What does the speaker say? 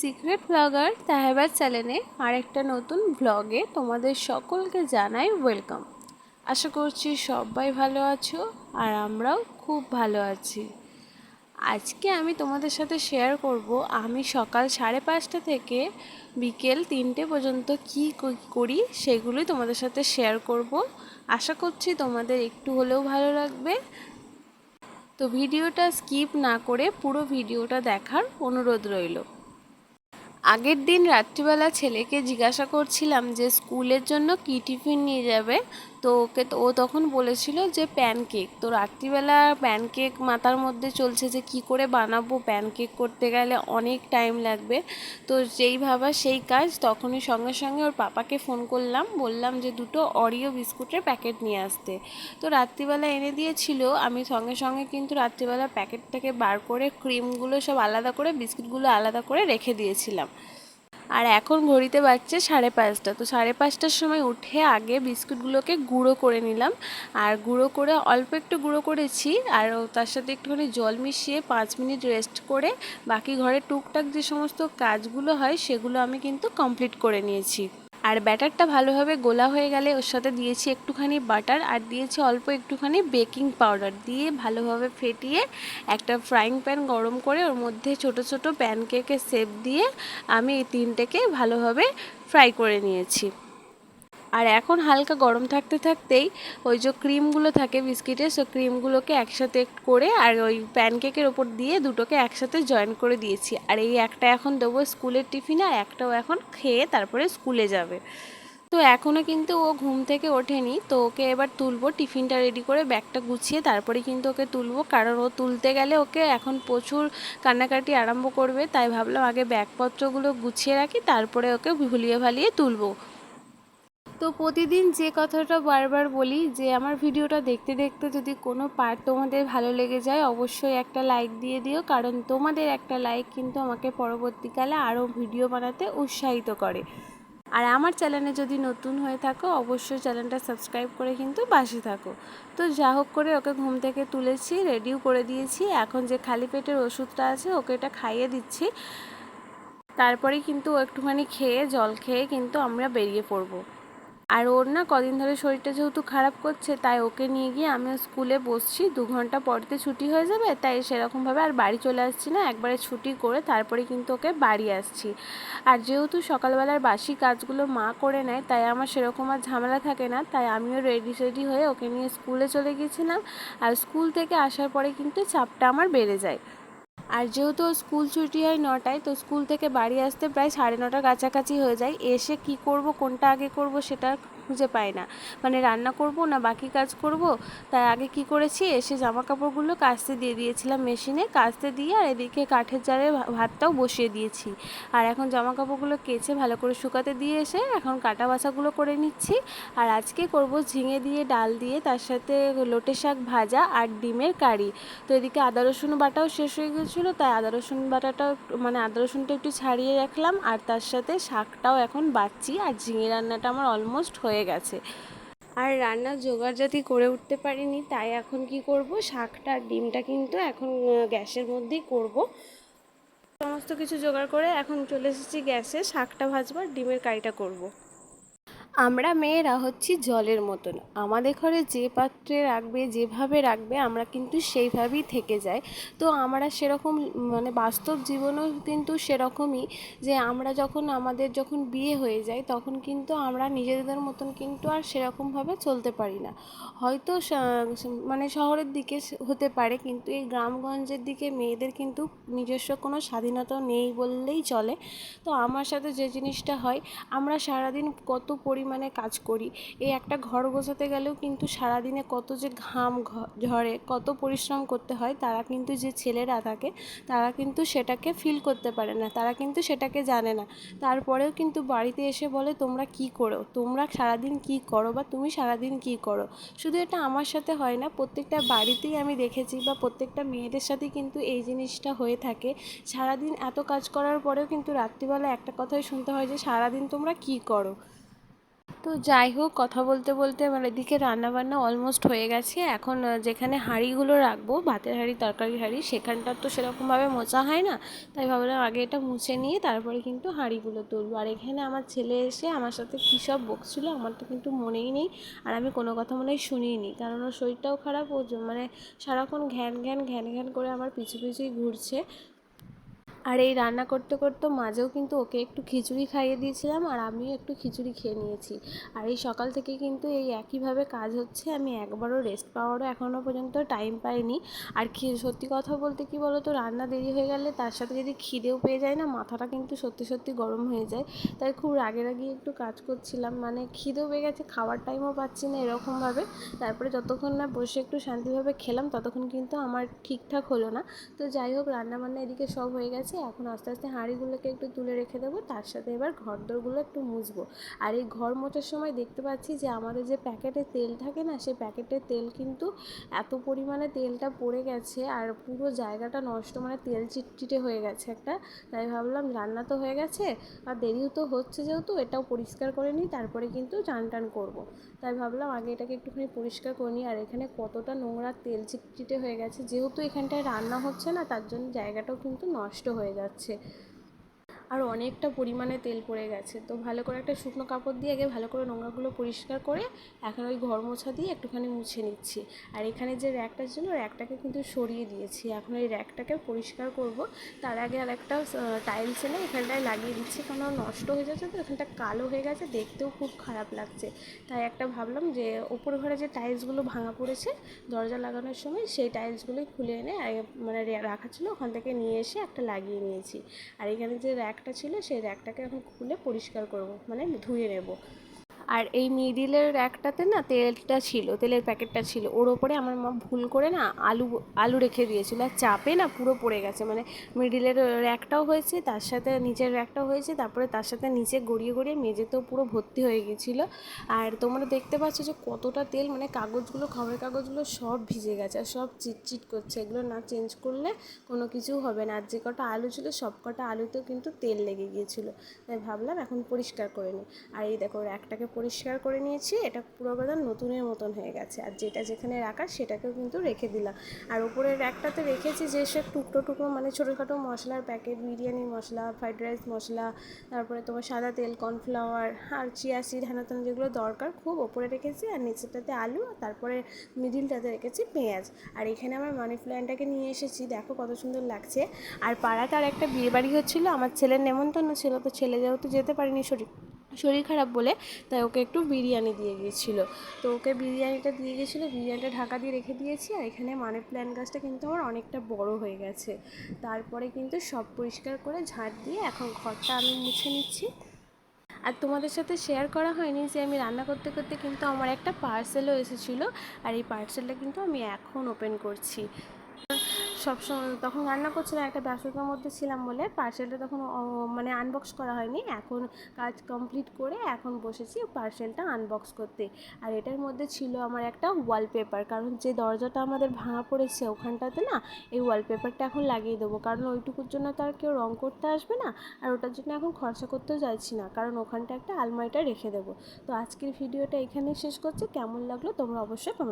Secret blogger তাহেবার চ্যানেলে আরেকটা নতুন ব্লগে তোমাদের সকলকে জানাই ওয়েলকাম। আশা করছি সবাই ভালো আছো আর আমরাও খুব ভালো আছি। আজকে আমি তোমাদের সাথে শেয়ার করব আমি সকাল সাড়ে পাঁচটা থেকে বিকেল তিনটে পর্যন্ত কি করি সেগুলোই তোমাদের সাথে শেয়ার করব। আশা করছি তোমাদের একটু হলেও ভালো লাগবে। তো ভিডিওটা স্কিপ না করে পুরো ভিডিওটা দেখার অনুরোধ রইল। আগের দিন রাত্রিবেলা ছেলেকে জিজ্ঞাসা করছিলাম যে স্কুলের জন্য কী টিফিন নিয়ে যাবে। তো ওকে তো, ও তখন বলেছিল যে প্যানকেক তো রাত্রিবেলা প্যানকেক মাথার মধ্যে চলছে যে কি করে বানাবো প্যানকেক করতে গেলে অনেক টাইম লাগবে। তো যেই ভাবা সেই কাজ, তখনই সঙ্গে সঙ্গে ওর পাপাকে ফোন করলাম, বললাম যে দুটো অরিও বিস্কুটের প্যাকেট নিয়ে আসতে। তো রাত্রিবেলা এনে দিয়েছিল, আমি সঙ্গে সঙ্গে কিন্তু রাত্রিবেলা প্যাকেট থেকে বার করে ক্রিমগুলো সব আলাদা করে, বিস্কুটগুলো আলাদা করে রেখে দিয়েছিলাম। আর এখন ঘড়িতে বাজছে সাড়ে পাঁচটা। তো সাড়ে পাঁচটার সময় উঠে আগে বিস্কুটগুলোকে গুঁড়ো করে নিলাম। আর গুঁড়ো করে, অল্প একটু গুঁড়ো করেছি। আর তার সাথে একটুখানি জল মিশিয়ে পাঁচ মিনিট রেস্ট করে বাকি ঘরে টুকটাক যে সমস্ত কাজগুলো হয়, সেগুলো আমি কিন্তু কমপ্লিট করে নিয়েছি। আর ব্যাটারটা ভালোভাবে গোলা হয়ে গেলে ওর সাথে দিয়েছি একটুখানি বাটার আর দিয়েছি অল্প একটুখানি বেকিং পাউডার দিয়ে ভালোভাবে ফেটিয়ে একটা ফ্রাইং প্যান গরম করে ওর মধ্যে ছোট ছোট প্যানকেকের শেপ দিয়ে আমি এই তিনটেকে ভালোভাবে ফ্রাই করে নিয়েছি। আর এখন হালকা গরম থাকতে থাকতেই ওই যে ক্রিমগুলো থাকে বিস্কিটের সে ক্রিমগুলোকে একসাথে করে আর ওই প্যানকেকের ওপর দিয়ে দুটোকে একসাথে জয়েন করে দিয়েছি। আর এই একটা এখন দেবো স্কুলের টিফিনে আর একটাও এখন খেয়ে তারপরে স্কুলে যাবে। তো এখনও কিন্তু ও ঘুম থেকে ওঠেনি, তো ওকে এবার তুলবো, টিফিনটা রেডি করে ব্যাগটা গুছিয়ে তারপরে কিন্তু ওকে তুলবো, কারণ ও তুলতে গেলে ওকে এখন প্রচুর কান্নাকাটি আরম্ভ করবে, তাই ভাবলাম আগে ব্যাগপত্রগুলো গুছিয়ে রাখি, তারপরে ওকে ভুলিয়ে ভালিয়ে তুলবো। তো প্রতিদিন যে কথাটা বারবার বলি যে আমার ভিডিওটা দেখতে দেখতে যদি কোনো পার্ট তোমাদের ভালো লেগে যায়, অবশ্যই একটা লাইক দিয়ে দিও। কারণ তোমাদের একটা লাইক কিন্তু আমাকে পরবর্তীকালে আরও ভিডিও বানাতে উৎসাহিত করে। আর আমার চ্যানেলে যদি নতুন হয়ে থাকো, অবশ্যই চ্যানেলটা সাবস্ক্রাইব করে কিন্তু বাসে থাকো। তো যা হোক করে ওকে ঘুম থেকে তুলেছি রেডিও করে দিয়েছি। এখন যে খালি পেটের ওষুধটা আছে, ওকে এটা খাইয়ে দিচ্ছি। তারপরে কিন্তু একটুখানি খেয়ে, জল খেয়ে কিন্তু আমরা বেরিয়ে পড়ব। আর ওর না কদিন ধরে শরীরটা যেহেতু খারাপ করছে, তাই ওকে নিয়ে গিয়ে আমি স্কুলে বসছি। দু ঘণ্টা পরতে ছুটি হয়ে যাবে, তাই সেরকমভাবে আর বাড়ি চলে আসছি না। একবারে ছুটি করে তারপরে কিন্তু ওকে বাড়ি আসছি। আর যেহেতু সকালবেলার বাসি কাজগুলো মা করে নেয়, তাই আমার সেরকম আর ঝামেলা থাকে না। তাই আমিও রেডি সেডি হয়ে ওকে নিয়ে স্কুলে চলে গিয়েছিলাম। আর স্কুল থেকে আসার পরে কিন্তু চাপটা আমার বেড়ে যায়। আর যেহেতু স্কুল ছুটি হয় নটায়, তো স্কুল থেকে বাড়ি আসতে প্রায় সাড়ে নটার কাছাকাছি হয়ে যায়। এসে কি করব, কোনটা আগে করব সেটা খুঁজে পাই না। মানে রান্না করব না বাকি কাজ করব, তাই আগে কি করেছি, এসে জামা কাপড়গুলো কাচতে দিয়ে দিয়েছিলাম মেশিনে কাচতে দিয়ে আর এদিকে কাঠের জারে ভাতটাও বসিয়ে দিয়েছি। আর এখন জামা কাপড়গুলো কেচে ভালো করে শুকাতে দিয়ে এসে এখন কাটা বাছাগুলো করে নিচ্ছি। আর আজকে করব ঝিঙে দিয়ে, ডাল দিয়ে, তার সাথে লোটে শাক ভাজা আর ডিমের কারি। তো এদিকে আদা, রসুন বাটাও শেষ হয়ে গেছিল, তাই আদা, রসুন বাটাটাও মানে আদা, রসুনটা একটু ছাড়িয়ে রাখলাম। আর তার সাথে শাকটাও এখন বাচ্ছি আর ঝিঙে রান্নাটা আমার অলমোস্ট হয়ে হয়ে গেছে। আর রান্না জোগাড় যদি করে উঠতে পারিনি, তাই এখন কি করব? শাকটা আর ডিমটা কিন্তু এখন গ্যাসের মধ্যেই করব। সমস্ত কিছু জোগাড় করে এখন চলে এসেছি গ্যাসে, শাকটা ভাজবো আর ডিমের কারিটা করব। আমরা মেয়েরা হচ্ছি জলের মতন। আমাদের ঘরে যে পাত্রে রাখবে, যেভাবে রাখবে, আমরা কিন্তু সেইভাবেই থেকে যাই। তো আমরা সেরকম মানে বাস্তব জীবনেও কিন্তু সেরকমই যে আমরা যখন, আমাদের যখন বিয়ে হয়ে যায়, তখন কিন্তু আমরা নিজেদের মতন কিন্তু আর সেরকমভাবে চলতে পারি না। হয়তো মানে শহরের দিকে হতে পারে, কিন্তু এই গ্রামগঞ্জের দিকে মেয়েদের কিন্তু নিজস্ব কোনো স্বাধীনতা নেই বললেই চলে। তো আমার সাথে যে জিনিসটা হয়, আমরা সারাদিন কত পরিমাণ পরিমাণে কাজ করি। এই একটা ঘর গোছাতে গেলেও কিন্তু সারাদিনে কত যে ঘাম ঝরে, কত পরিশ্রম করতে হয়, তারা কিন্তু যে ছেলেরা থাকে, তারা কিন্তু সেটাকে ফিল করতে পারে না, তারা কিন্তু সেটাকে জানে না। তারপরেও কিন্তু বাড়িতে এসে বলে, তোমরা কি করো? তোমরা সারাদিন কি করো বা তুমি সারাদিন কি করো? শুধু এটা আমার সাথে হয় না, প্রত্যেকটা বাড়িতেই আমি দেখেছি বা প্রত্যেকটা মেয়েদের সাথেই কিন্তু এই জিনিসটা হয়ে থাকে। সারাদিন এত কাজ করার পরেও কিন্তু রাত্রিবেলা একটা কথাই শুনতে হয় যে, সারাদিন তোমরা কি করো? তো যাই হোক, কথা বলতে বলতে আমার এদিকে রান্নাবান্না অলমোস্ট হয়ে গেছে। এখন যেখানে হাঁড়িগুলো রাখব, ভাতের হাঁড়ি, তরকারি হাঁড়ি, সেখানটা তো সেরকমভাবে মোচা হয় না। তাই ভাবলাম আগে এটা মুছে নিয়ে তারপরে কিন্তু হাঁড়িগুলো তুলবো। আর এখানে আমার ছেলে এসে আমার সাথে কী সব বকছিলো আমার তো কিন্তু মনেই নেই। আর আমি কোনো কথা মনে হয় শুনিনি, কারণ ওর শরীরটাও খারাপ ও মানে সারাক্ষণ ঘ্যান ঘ্যান ঘ্যান ঘ্যান করে আমার পিছু পিছুই ঘুরছে। আর এই রান্না করতে করতে মাঝেও কিন্তু ওকে একটু খিচুড়ি খাইয়ে দিয়েছিলাম আর আমিও একটু খিচুড়ি খেয়ে নিয়েছি। আর এই সকাল থেকে কিন্তু এই একইভাবে কাজ হচ্ছে, আমি একবারও রেস্ট পাওয়ারও এখনও পর্যন্ত টাইম পাইনি। আর সত্যি কথা বলতে কি বলো তো রান্না দেরি হয়ে গেলে তার সাথে যদি খিদেও পেয়ে যায় না, মাথাটা কিন্তু সত্যি সত্যি গরম হয়ে যায়। তাই খুব রাগে রাগিয়ে একটু কাজ করছিলাম মানে খিদেও পেয়ে গেছে, খাওয়ার টাইমও পাচ্ছি না এরকমভাবে। তারপরে যতক্ষণ না বসে একটু শান্তিভাবে খেলাম, ততক্ষণ কিন্তু আমার ঠিকঠাক হলো না। তো যাই হোক রান্না বান্না এদিকে সব হয়ে গেছে। এখন আস্তে আস্তে হাঁড়িগুলোকে একটু তুলে রেখে দেবো, তার সাথে এবার ঘর দোরগুলো একটু মুছবো। আর এই ঘর মোছার সময় দেখতে পাচ্ছি যে আমাদের যে প্যাকেটে তেল থাকে না, সেই প্যাকেটের তেল কিন্তু এত পরিমাণে তেলটা পড়ে গেছে আর পুরো জায়গাটা নষ্ট মানে তেল চিটচিটে হয়ে গেছে একটা। তাই ভাবলাম রান্না তো হয়ে গেছে, আর দেরিও তো হচ্ছে যেহেতু, এটাও পরিষ্কার করে নিই, তারপরে কিন্তু চান টান করব। তাই ভাবলাম আগে এটাকে একটুখানি পরিষ্কার করে নিই, আর এখানে কতটা নোংরা তেল চিটচিটে হয়ে গেছে, যেহেতু এখানটায় রান্না হচ্ছে না, তার জন্য জায়গাটাও কিন্তু নষ্ট হয়ে যাচ্ছে। আর অনেকটা পরিমাণে তেল পড়ে গেছে। তো ভালো করে একটা শুকনো কাপড় দিয়ে আগে ভালো করে নোংরাগুলো পরিষ্কার করে এখন ওই ঘর মোছা দিয়ে একটুখানি মুছে নিচ্ছি। আর এখানে যে র্যাকটা ছিল, র্যাকটাকে কিন্তু সরিয়ে দিয়েছি। এখন এই র্যাকটাকে পরিষ্কার করব। তার আগে আর একটা টাইলস এনে এখানটায় লাগিয়ে দিচ্ছি। কারণ নষ্ট হয়ে যাচ্ছে তো, এখানটা কালো হয়ে গেছে। দেখতেও খুব খারাপ লাগছে। তাই একটা ভাবলাম যে ওপর ঘরে যে টাইলসগুলো ভাঙা পড়েছে দরজা লাগানোর সময়, সেই টাইলসগুলোই খুলে এনে মানে রাখা ছিল। ওখান থেকে নিয়ে এসে একটা লাগিয়ে নিয়েছি। আর এখানে যে র্যাকটা ছিল সেই র্যাকটাকে এখন খুলে পরিষ্কার করব মানে ধুয়ে নেব। আর এই মিডিলের র্যাকটাতে না তেলটা ছিল, তেলের প্যাকেটটা ছিল, ওর ওপরে আমার মা ভুল করে না আলু আলু রেখে দিয়েছিল আর চাপে না পুরো পড়ে গেছে মানে মিডিলের র্যাকটাও হয়েছে, তার সাথে নিচের র্যাকটাও হয়েছে, তারপরে তার সাথে নিচে গড়িয়ে গড়িয়ে মেঝেতেও পুরো ভর্তি হয়ে গেছিল। আর তোমরা দেখতে পাচ্ছ যে কতটা তেল মানে কাগজগুলো, খবরের কাগজগুলো সব ভিজে গেছে আর সব চিটচিট করছে, এগুলো না চেঞ্জ করলে কোনো কিছু হবে না। আর যে কটা আলু ছিল, সব কটা আলুতেও কিন্তু তেল লেগে গিয়েছিল। তাই ভাবলাম এখন পরিষ্কার করে নিই। আর এই দেখো, র্যাকটাকে পরিষ্কার করে নিয়েছি, এটা পুরো একদম নতুনের মতন হয়ে গেছে। আর যেটা যেখানে রাখা সেটাকেও কিন্তু রেখে দিলাম। আর ওপরের র্যাকটাতে রেখেছি যে সব টুকরো টুকরো মানে ছোটোখাটো মশলার প্যাকেট বিরিয়ানি মশলা ফ্রাইড রাইস মশলা, তারপরে তোমার সাদা তেল কর্নফ্লাওয়ার আর চিয়া সিড হেনা তেনা যেগুলো দরকার খুব ওপরে রেখেছি, আর নিচেটাতে আলু, আর তারপরে মিডিলটাতে রেখেছি পেঁয়াজ। আর এখানে আমার মানি প্ল্যান্টটাকে নিয়ে এসেছি, দেখো কত সুন্দর লাগছে। আর পাড়াতে আর একটা বিয়েবাড়ি হচ্ছিল, আমার ছেলের নেমন্তন্ন ছিল, তো ছেলে যেহেতু যেতে পারিনি শরীর শরীর খারাপ বলে তাই ওকে একটু বিরিয়ানি দিয়ে গিয়েছিল। তো ওকে বিরিয়ানিটা দিয়ে গেছিল বিরিয়ানিটা ঢাকা দিয়ে রেখে দিয়েছি আর এখানে মানি প্ল্যান্ট গাছটা কিন্তু আমার অনেকটা বড় হয়ে গেছে। তারপরে কিন্তু সব পরিষ্কার করে ঝাড় দিয়ে এখন ঘরটা আমি মুছে নিচ্ছি। আর তোমাদের সাথে শেয়ার করা হয়নি যে আমি রান্না করতে করতে কিন্তু আমার একটা পার্সেলও এসেছিল আর এই পার্সেলটা কিন্তু আমি এখন ওপেন করছি। সবসময় তখন রান্না করছিলাম, একটা ব্যস্ততার মধ্যে ছিলাম বলে পার্সেলটা তখন মানে আনবক্স করা হয়নি। এখন কাজ কমপ্লিট করে এখন বসেছি পার্সেলটা আনবক্স করতে। আর এটার মধ্যে ছিল আমার একটা ওয়ালপেপার কারণ যে দরজাটা আমাদের ভাঙা পড়েছে ওখানটাতে না, এই ওয়ালপেপারটা এখন লাগিয়ে দেবো। কারণ ওইটুকুর জন্য তো আর কেউ রং করতে আসবে না, আর ওটার জন্য এখন খরচা করতেও চাইছি না, কারণ ওখানটা একটা আলমারিটা রেখে দেবো। তো আজকের ভিডিওটা এখানেই শেষ করছি। কেমন লাগল তোমরা অবশ্যই